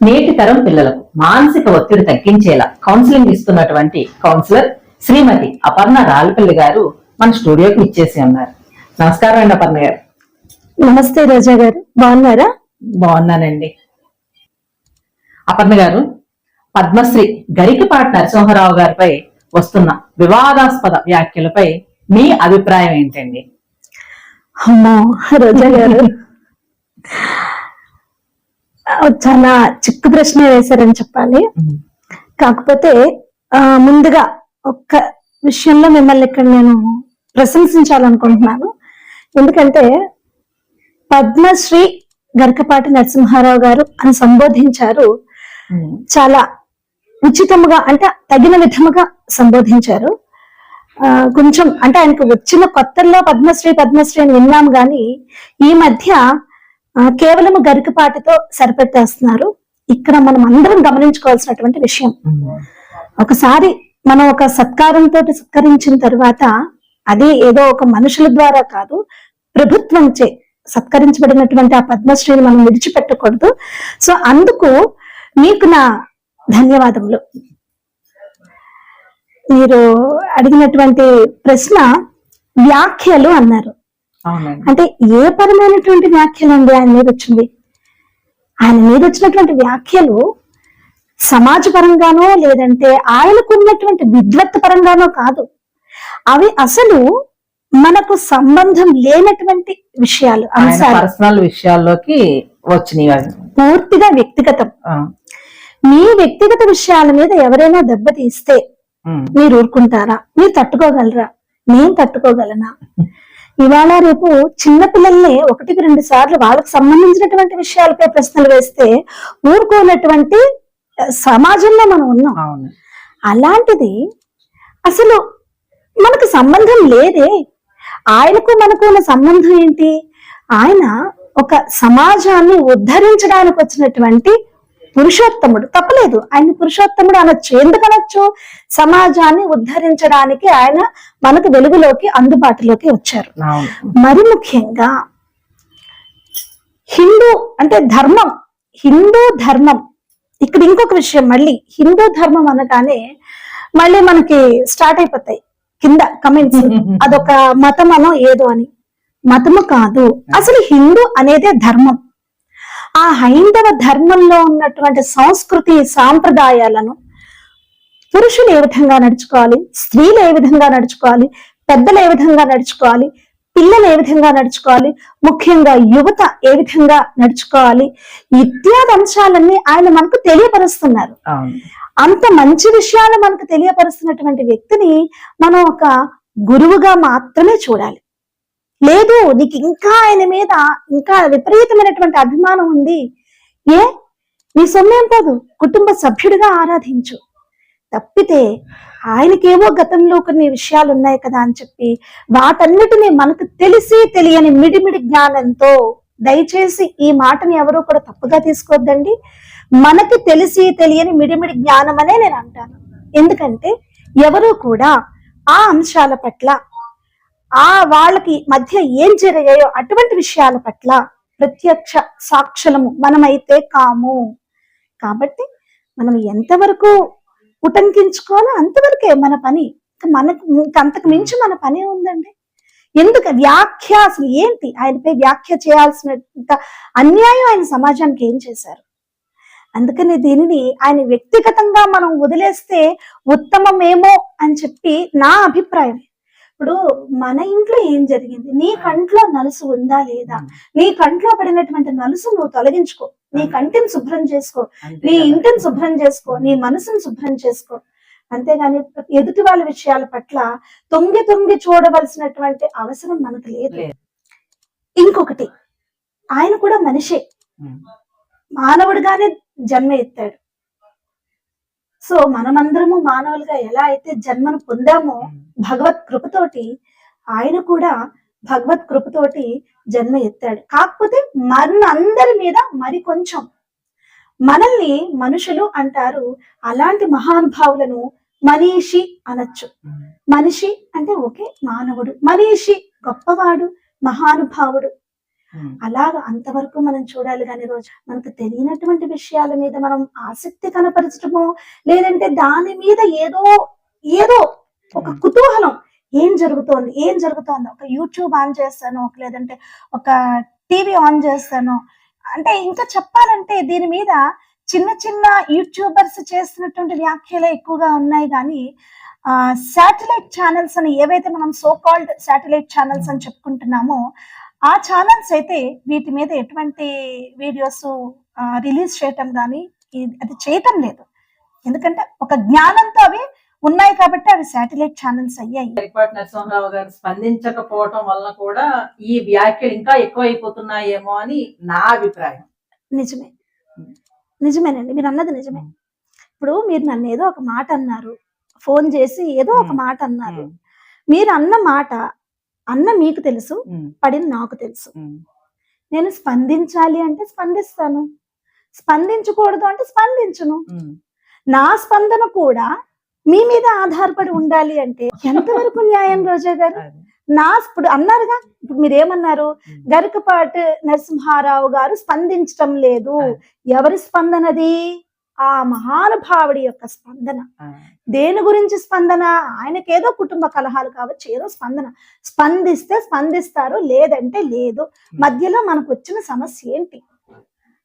నేటి తరం పిల్లలకు మానసిక ఒత్తిడి తగ్గించేలా కౌన్సిలింగ్ ఇస్తున్నటువంటి కౌన్సిలర్ శ్రీమతి అపర్ణ రాళ్ళపల్లి గారు మన స్టూడియోకి ఇచ్చేసి ఉన్నారు. నమస్కారం అండి అపర్ణ గారు. నమస్తే రోజా గారు. బాగున్నారా? బాగున్నానండి. అపర్ణ గారు పద్మశ్రీ గరికపాటి నరసింహారావు గారిపై వస్తున్న వివాదాస్పద వ్యాఖ్యలపై మీ అభిప్రాయం ఏంటండి? అమ్మో రోజా గారు. చాలా చిక్కు ప్రశ్న వేశారని చెప్పాలి. కాకపోతే ఆ, ముందుగా ఒక్క విషయంలో మిమ్మల్ని ఇక్కడ నేను ప్రశంసించాలనుకుంటున్నాను. ఎందుకంటే పద్మశ్రీ గరికపాటి నరసింహారావు గారు అని సంబోధించారు. చాలా ఉచితముగా అంటే తగిన విధముగా సంబోధించారు. కొంచెం అంటే ఆయనకు వచ్చిన కొత్తల్లో పద్మశ్రీ పద్మశ్రీ అని విన్నాం గాని ఈ మధ్య కేవలం గరికపాటితో సరిపెట్టేస్తున్నారు. ఇక్కడ మనం అందరం గమనించుకోవాల్సినటువంటి విషయం. ఒకసారి మనం ఒక సత్కారంతో సత్కరించిన తర్వాత అది ఏదో ఒక మనుషుల ద్వారా కాదు ప్రభుత్వంచే సత్కరించబడినటువంటి ఆ పద్మశ్రీని మనం విడిచిపెట్టకూడదు. సో అందుకు మీకు నా ధన్యవాదములు. మీరు అడిగినటువంటి ప్రశ్న వ్యాఖ్యలు అన్నారు. అంటే ఏ పరమైనటువంటి వ్యాఖ్యలు అండి ఆయన మీద వచ్చింది? ఆయన మీద వచ్చినటువంటి వ్యాఖ్యలు సమాజపరంగానో లేదంటే ఆయనకున్నటువంటి విద్వత్ పరంగానో కాదు. అవి అసలు మనకు సంబంధం లేనటువంటి విషయాలు పర్సనల్ విషయాల్లోకి వచ్చినాయి. పూర్తిగా వ్యక్తిగతం. మీ వ్యక్తిగత విషయాల మీద ఎవరైనా దెబ్బతీస్తే మీరు ఊరుకుంటారా? మీరు తట్టుకోగలరా? నేను తట్టుకోగలనా? ఇవాళ రేపు చిన్న పిల్లల్ని ఒకటికి రెండు సార్లు వాళ్ళకి సంబంధించినటువంటి విషయాలపై ప్రశ్నలు వేస్తే ఊరుకోనటువంటి సమాజంలో మనం ఉన్నాం. అలాంటిది అసలు మనకు సంబంధం లేదే. ఆయనకు మనకు ఉన్న సంబంధం ఏంటి? ఆయన ఒక సమాజాన్ని ఉద్ధరించడానికి వచ్చినటువంటి పురుషోత్తముడు. తప్పలేదు. ఆయన పురుషోత్తముడు అనొచ్చు. ఎందుకు అనొచ్చు? సమాజాన్ని ఉద్ధరించడానికి ఆయన మనకు వెలుగులోకి అందుబాటులోకి వచ్చారు. మరి ముఖ్యంగా హిందూ అంటే ధర్మం. హిందూ ధర్మం. ఇక్కడ ఇంకొక విషయం మళ్ళీ. హిందూ ధర్మం అనగానే మళ్ళీ మనకి స్టార్ట్ అయిపోతాయి. కింద కమెంట్స్. అదొక మతం అనో ఏదో అని. మతము కాదు. అసలు హిందూ అనేదే ధర్మం. ఆ హైందవ ధర్మంలో ఉన్నటువంటి సంస్కృతి సాంప్రదాయాలను పురుషులు ఏ విధంగా నడుచుకోవాలి? స్త్రీలు ఏ విధంగా నడుచుకోవాలి? పెద్దలు ఏ విధంగా నడుచుకోవాలి? పిల్లలు ఏ విధంగా నడుచుకోవాలి? ముఖ్యంగా యువత ఏ విధంగా నడుచుకోవాలి? ఇత్యాది అంశాలన్నీ ఆయన మనకు తెలియపరుస్తున్నారు. అంత మంచి విషయాలు మనకు తెలియపరుస్తున్నటువంటి వ్యక్తిని మనం ఒక గురువుగా మాత్రమే చూడాలి. లేదు నీకు ఇంకా ఆయన మీద ఇంకా విపరీతమైనటువంటి అభిమానం ఉంది. ఏ? నీ సొమ్మేం పోదు కుటుంబ సభ్యుడిగా ఆరాధించు. తప్పితే ఆయనకేవో గతంలో కొన్ని విషయాలు ఉన్నాయి కదా అని చెప్పి వాటన్నిటిని మనకు తెలిసి తెలియని మిడిమిడి జ్ఞానంతో దయచేసి ఈ మాటని ఎవరూ కూడా తప్పుగా తీసుకోవద్దండి. మనకి తెలిసి తెలియని మిడిమిడి జ్ఞానం అనే నేను అంటాను. ఎందుకంటే ఎవరూ కూడా ఆ అంశాల పట్ల ఆ వాళ్ళకి మధ్య ఏం జరిగాయో అటువంటి విషయాల పట్ల ప్రత్యక్ష సాక్షులము మనమైతే కాము. కాబట్టి మనం ఎంతవరకు ఉటంకించుకోవాలో అంతవరకే మన పని. మనకు అంతకు మించి మన పని ఉందండి. ఎందుకు వ్యాఖ్య అసలు ఏంటి? ఆయనపై వ్యాఖ్య చేయాల్సిన అన్యాయం ఆయన సమాజానికి ఏం చేశారు? అందుకని దీనిని ఆయన వ్యక్తిగతంగా మనం వదిలేస్తే ఉత్తమమేమో అని చెప్పి నా అభిప్రాయం ఇప్పుడు మన ఇంట్లో ఏం జరిగింది? నీ కంట్లో నలుసు ఉందా లేదా? నీ కంట్లో పడినటువంటి నలుసు నువ్వు తొలగించుకో. నీ కంటిని శుభ్రం చేసుకో. నీ. ఇంటిని శుభ్రం చేసుకో. నీ మనసుని శుభ్రం చేసుకో. అంతేగాని ఎదుటి వాళ్ళ విషయాల పట్ల తొంగి తొంగి చూడవలసినటువంటి అవసరం మనకు లేదు. ఇంకొకటి ఆయన కూడా మనిషే. మానవుడిగానే జన్మ ఎత్తాడు. సో మనమందరము మానవులుగా ఎలా అయితే జన్మను పొందామో భగవత్ కృపతోటి ఆయన కూడా భగవత్ కృపతోటి జన్మ ఎత్తాడు. కాకపోతే మన అందరి మీద మరి కొంచెం మనల్ని మనుషులు అంటారు అలాంటి మహానుభావులను మనీషి అనొచ్చు. మనిషి అంటే ఒకే మానవుడు. మనీషి గొప్పవాడు మహానుభావుడు. అలాగ అంతవరకు మనం చూడాలి కానీ రోజు మనకు తెలియనటువంటి విషయాల మీద మనం ఆసక్తి కనపరచడము లేదంటే దాని మీద ఏదో ఏదో ఒక. కుతూహలం ఏం జరుగుతోంది ఏం జరుగుతోంది? ఒక యూట్యూబ్ ఆన్ చేస్తాను ఒక లేదంటే ఒక టీవీ ఆన్ చేస్తాను అంటే ఇంకా చెప్పాలంటే దీని మీద చిన్న చిన్న యూట్యూబర్స్ చేస్తున్నటువంటి వ్యాఖ్యలే ఎక్కువగా ఉన్నాయి కానీ శాటిలైట్ ఛానల్స్ అని ఏవైతే మనం సో కాల్డ్ శాటిలైట్ ఛానల్స్ అని చెప్పుకుంటున్నామో ఆ ఛానల్స్ అయితే వీటి మీద ఎటువంటి వీడియోస్ రిలీజ్ చేయటం కానీ అది చేయటం లేదు. ఎందుకంటే ఒక జ్ఞానంతో అవి ఉన్నాయి కాబట్టి అవి శాటిలైట్ ఛానల్స్ అయ్యాయి. గరికపాటి నరసింహరావు గారు స్పందించకపోవటం వల్ల కూడా ఈ వ్యాఖ్యలు ఇంకా ఎక్కువైపోతున్నాయేమో అని నా అభిప్రాయం. నిజమే. నిజమేనండి. మీరు అన్నది నిజమే. ఇప్పుడు మీరు నన్ను ఏదో ఒక మాట అన్నారు. ఫోన్ చేసి ఏదో ఒక. మాట అన్నారు. మీరు అన్న మాట అన్న మీకు తెలుసు పడిన నాకు తెలుసు. నేను స్పందించాలి అంటే స్పందిస్తాను. స్పందించకూడదు అంటే స్పందించును. నా స్పందన కూడా మీ మీద ఆధారపడి ఉండాలి అంటే ఎంతవరకు న్యాయం రోజా గారు. నా ఇప్పుడు అన్నారుగా ఇప్పుడు మీరేమన్నారు. గరికపాటి నరసింహారావు గారు స్పందించటం లేదు. ఎవరి స్పందనది? ఆ మహానుభావుడి యొక్క స్పందన. దేని గురించి స్పందన? ఆయనకేదో కుటుంబ కలహాలు కావచ్చు ఏదో స్పందన. స్పందిస్తే స్పందిస్తారు లేదంటే లేదు. మధ్యలో మనకు వచ్చిన సమస్య ఏంటి?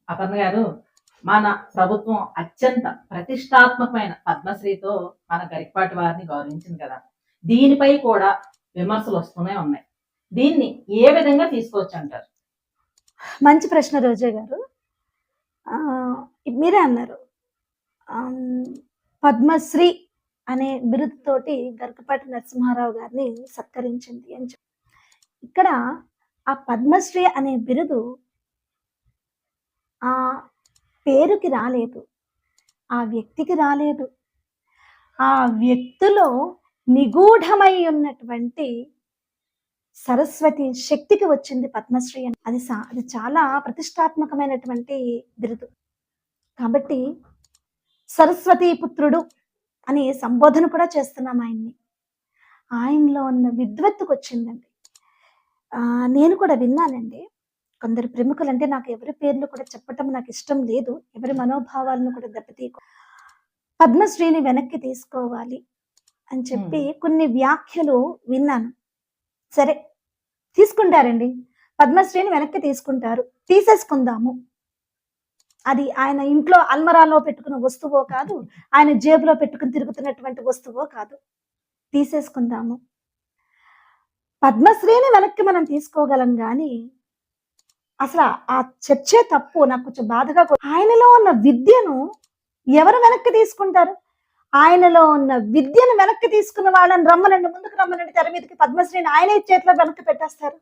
అపర్ణ గారు మన ప్రభుత్వం అత్యంత ప్రతిష్టాత్మకమైన పద్మశ్రీతో మన గరికపాటి వారిని గౌరవించింది కదా. దీనిపై కూడా విమర్శలు వస్తూనే ఉన్నాయి. దీన్ని ఏ విధంగా తీసుకోవచ్చు అంటారు? మంచి ప్రశ్న రోజా గారు. ఆ, మీరే అన్నారు. పద్మశ్రీ అనే బిరుదుతోటి గరికపాటి నరసింహారావు గారిని సత్కరించింది అని చెప్పి. ఇక్కడ ఆ పద్మశ్రీ అనే బిరుదు ఆ పేరుకి రాలేదు. ఆ వ్యక్తికి రాలేదు. ఆ వ్యక్తిలో నిగూఢమై ఉన్నటువంటి సరస్వతి శక్తికి వచ్చింది పద్మశ్రీ అని. అది సా- అది చాలా ప్రతిష్టాత్మకమైనటువంటి బిరుదు. కాబట్టి సరస్వతి పుత్రుడు అని సంబోధన కూడా చేస్తున్నాం ఆయన్ని. ఆయనలో ఉన్న విద్వత్తుకు వచ్చిందండి. ఆ, నేను కూడా విన్నానండి. కొందరు ప్రముఖులు అంటే నాకు ఎవరి పేర్లు కూడా చెప్పటం నాకు ఇష్టం లేదు. ఎవరి మనోభావాలను కూడా దెబ్బతీయకు పద్మశ్రీని వెనక్కి తీసుకోవాలి అని చెప్పి కొన్ని వ్యాఖ్యలు విన్నాను. సరే తీసుకుంటారండి. పద్మశ్రీని వెనక్కి తీసుకుంటారు. తీసేసుకుందాము. అది ఆయన ఇంట్లో అల్మరాలో పెట్టుకున్న వస్తువో కాదు ఆయన జేబులో పెట్టుకుని తిరుగుతున్నటువంటి వస్తువో కాదు. తీసేసుకుందాము. పద్మశ్రీని వెనక్కి మనం తీసుకోగలం కానీ అసలు ఆ చర్చే తప్పు. నాకు కొంచెం బాధగా కూడా ఆయనలో ఉన్న విద్యను ఎవరు వెనక్కి తీసుకుంటారు? ఆయనలో ఉన్న విద్యను వెనక్కి తీసుకున్న వాళ్ళని రమ్మనండి ముందుకు రమ్మనండి తెర మీదకి పద్మశ్రీని ఆయనే చేతిలో వెనక్కి పెట్టేస్తారు.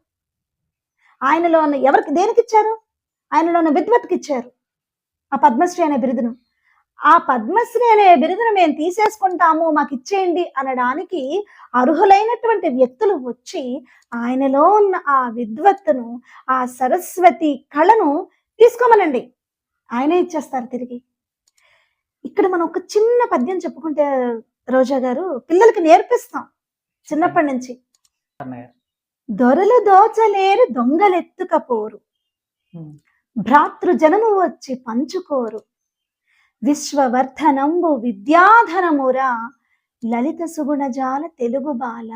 ఆయనలో ఉన్న ఎవరికి దేనికి ఇచ్చారు? ఆయనలో ఉన్న విద్వత్కి ఇచ్చారు. ఆ పద్మశ్రీ అనే బిరుదును. ఆ పద్మశ్రీ అనే బిరుదును మేము తీసేసుకుంటాము మాకు ఇచ్చేయండి అనడానికి అర్హులైనటువంటి వ్యక్తులు వచ్చి ఆయనలో ఉన్న ఆ విద్వత్తును ఆ సరస్వతి కళను తీసుకోమనండి. ఆయనే ఇచ్చేస్తారు తిరిగి. ఇక్కడ మనం ఒక చిన్న పద్యం చెప్పుకుంటే రోజా గారు పిల్లలకి నేర్పిస్తాం చిన్నప్పటి నుంచి. దొరలు దోచలేరు దొంగలెత్తుకపోరు భ్రాతృజనము వచ్చి పంచుకోరు. విశ్వవర్ధనంబు విద్యాధనమురా లలిత సుగుణజాల తెలుగు బాల.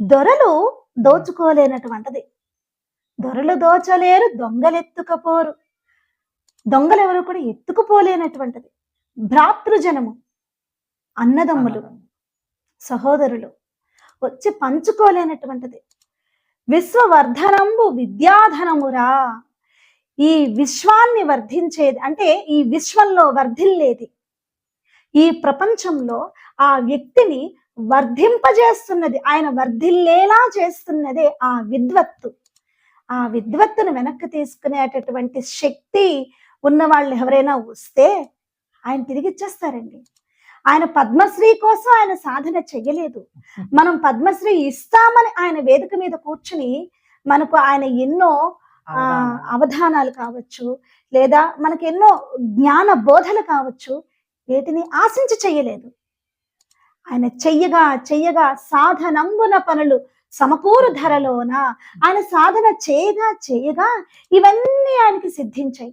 దొరలు దోచుకోలేనటువంటిది. దొరలు దోచలేరు దొంగలెత్తుకపోరు. దొంగలు ఎవరు కూడా ఎత్తుకుపోలేనటువంటిది. భ్రాతృజనము అన్నదమ్ములు. సహోదరులు వచ్చి పంచుకోలేనటువంటిది. విశ్వవర్ధనంబు విద్యాధనమురా. ఈ విశ్వాన్ని వర్ధించేది అంటే ఈ విశ్వంలో వర్ధిల్లేది. ఈ ప్రపంచంలో ఆ వ్యక్తిని వర్ధింపజేస్తున్నది ఆయన వర్ధిల్లేలా చేస్తున్నదే ఆ విద్వత్తు. ఆ విద్వత్తును వెనక్కి తీసుకునేటటువంటి శక్తి ఉన్న వాళ్ళు ఎవరైనా వస్తే ఆయన తిరిగి ఇచ్చేస్తారండి. ఆయన పద్మశ్రీ కోసం ఆయన సాధన చెయ్యలేదు. మనం పద్మశ్రీ ఇస్తామని ఆయన వేదిక మీద కూర్చుని మనకు ఆయన ఎన్నో. అవధానాలు కావచ్చు లేదా మనకి ఎన్నో జ్ఞాన బోధలు కావచ్చు వేటిని ఆశించి చెయ్యలేదు. ఆయన చెయ్యగా చెయ్యగా సాధనంబున పనులు సమకూరు ధరలోన ఆయన సాధన చేయగా చేయగా ఇవన్నీ ఆయనకి సిద్ధించాయి.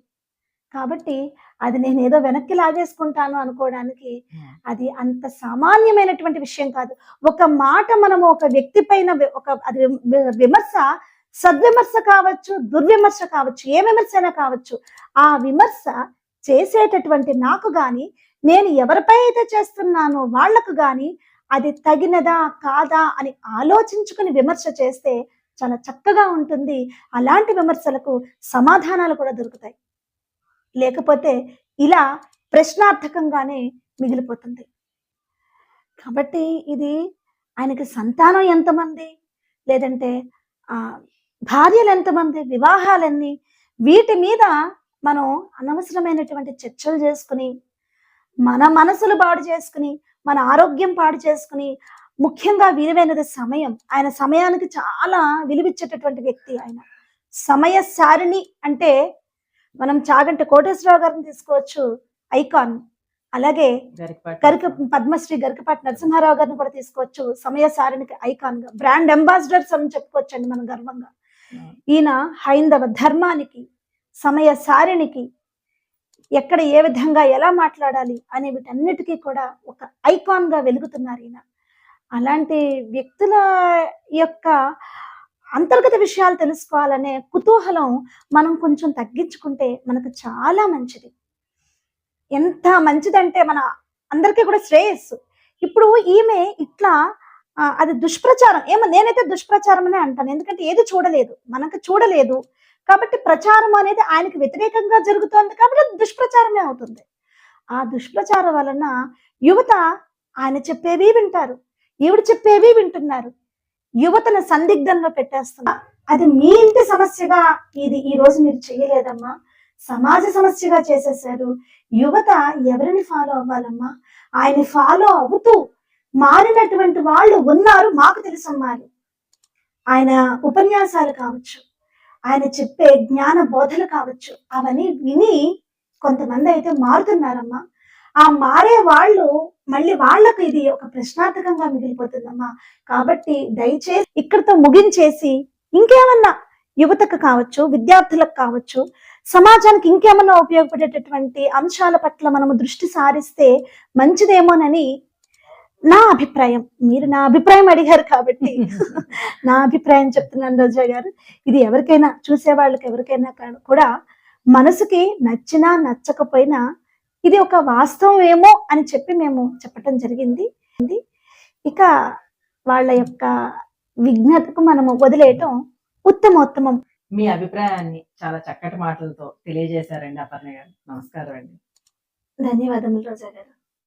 కాబట్టి అది నేను ఏదో వెనక్కి లాగేసుకుంటాను అనుకోవడానికి అది అంత సామాన్యమైనటువంటి విషయం కాదు. ఒక మాట మనము ఒక వ్యక్తి పైన ఒక అది విమర్శ సద్విమర్శ కావచ్చు దుర్విమర్శ కావచ్చు ఏ విమర్శ అయినా కావచ్చు ఆ విమర్శ చేసేటటువంటి నాకు గాని నేను ఎవరిపై అయితే చేస్తున్నానో వాళ్ళకు గాని అది తగినదా కాదా అని ఆలోచించుకుని విమర్శ చేస్తే చాలా చక్కగా ఉంటుంది. అలాంటి విమర్శలకు సమాధానాలు కూడా దొరుకుతాయి. లేకపోతే ఇలా ప్రశ్నార్థకంగానే మిగిలిపోతుంది. కాబట్టి ఇది ఆయనకి సంతానం ఎంతమంది? లేదంటే ఆ భార్యలు ఎంతమంది? వివాహాలన్నీ వీటి మీద మనం అనవసరమైనటువంటి చర్చలు చేసుకుని మన మనసులు పాడు చేసుకుని మన ఆరోగ్యం పాడు చేసుకుని ముఖ్యంగా విలువైనది సమయం. ఆయన సమయానికి చాలా విలువిచ్చేటటువంటి వ్యక్తి ఆయన. సమయ సారిణి అంటే మనం చాగంటి కోటేశ్వరరావు గారిని తీసుకోవచ్చు. ఐకాన్. అలాగే గరిక పద్మశ్రీ గరికపాటి నరసింహారావు గారిని కూడా తీసుకోవచ్చు. సమయ సారినికి ఐకాన్గా. బ్రాండ్ అంబాసిడర్స్ అని చెప్పుకోవచ్చండి మనం గర్వంగా. ఈయన హైందవ ధర్మానికి సమయ సారినికి ఎక్కడ ఏ విధంగా ఎలా మాట్లాడాలి అనే వీటన్నిటికీ కూడా ఒక ఐకాన్గా వెలుగుతున్నారు ఈయన. అలాంటి వ్యక్తుల యొక్క అంతర్గత విషయాలు తెలుసుకోవాలనే కుతూహలం మనం కొంచెం తగ్గించుకుంటే మనకు చాలా మంచిది. ఎంత మంచిదంటే మన అందరికీ కూడా శ్రేయస్సు. ఇప్పుడు ఈమె ఇట్లా అది దుష్ప్రచారం. ఏమో నేనైతే దుష్ప్రచారం అనే అంటాను. ఎందుకంటే ఏది చూడలేదు. మనకు చూడలేదు. కాబట్టి ప్రచారం అనేది ఆయనకి వ్యతిరేకంగా జరుగుతోంది కాబట్టి దుష్ప్రచారమే అవుతుంది. ఆ దుష్ప్రచారం వలన యువత ఆయన చెప్పేవి వింటారు. ఈవిడ చెప్పేవి వింటున్నారు. యువతను సందిగ్ధంలో పెట్టేస్తున్నా. అది మీ ఇంటి సమస్యగా ఇది ఈ రోజు మీరు చేయలేదమ్మా. సమాజ సమస్యగా చేసేసారు యువత ఎవరిని ఫాలో అవ్వాలమ్మా? ఆయన ఫాలో అవుతూ మారినటువంటి వాళ్ళు ఉన్నారు మాకు తెలుసమ్మారు ఆయన ఉపన్యాసాలు కావచ్చు ఆయన చెప్పే జ్ఞాన బోధలు కావచ్చు అవన్నీ విని కొంతమంది అయితే మారుతున్నారమ్మా. ఆ మారే వాళ్ళు మళ్ళీ వాళ్ళకు ఇది ఒక ప్రశ్నార్థకంగా మిగిలిపోతుందమ్మా. కాబట్టి దయచేసి ఇక్కడితో ముగించేసి ఇంకేమన్నా యువతకు కావచ్చు విద్యార్థులకు కావచ్చు సమాజానికి ఇంకేమన్నా ఉపయోగపడేటటువంటి అంశాల పట్ల మనము దృష్టి సారిస్తే మంచిదేమోనని నా అభిప్రాయం. మీరు నా అభిప్రాయం అడిగారు కాబట్టి నా అభిప్రాయం చెప్తున్నాను రోజా గారు. ఇది ఎవరికైనా చూసే వాళ్ళకి ఎవరికైనా కూడా మనసుకి నచ్చినా నచ్చకపోయినా ఇది ఒక వాస్తవం ఏమో అని చెప్పి మేము చెప్పటం జరిగింది. ఇది ఇక వాళ్ళ యొక్క విజ్ఞతకు మనము వదిలేయటం ఉత్తమోత్తమం. మీ అభిప్రాయాన్ని చాలా చక్కటి మాటలతో తెలియజేశారండి అపర్ణ గారు. నమస్కారం అండి. ధన్యవాదములు రోజా గారు.